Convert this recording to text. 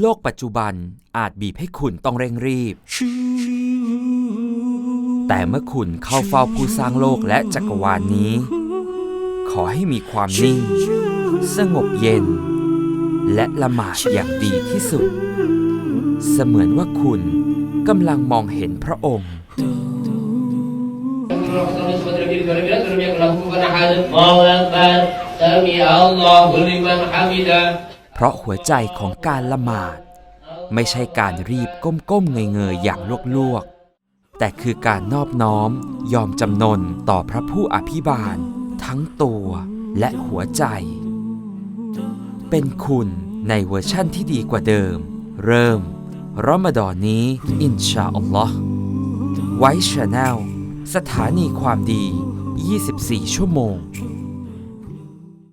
โลกปัจจุบันอาจบีบให้คุณต้องเร่งรีบ แต่เมื่อคุณเข้าเฝ้าผู้สร้างโลกและจักรวาลนี้ ขอให้มีความนิ่ง สงบเย็น และละหมาดอย่างดีที่สุด เสมือนว่าคุณกำลังมองเห็นพระองค์ الله أكبر سمع الله لمن حمده เพราะหัวใจของการละหมาด ไม่ใช่การรีบก้มๆเงยๆอย่างลวกๆ แต่คือการนอบน้อมยอมจำนนต่อพระผู้อภิบาล ทั้งตัวและหัวใจ เป็นคุณในเวอร์ชั่นที่ดีกว่าเดิม เริ่มรอมฎอนนี้ อินชาอัลลอฮ์ไว้ชาแนลสถานีความดี 24 ชั่วโมง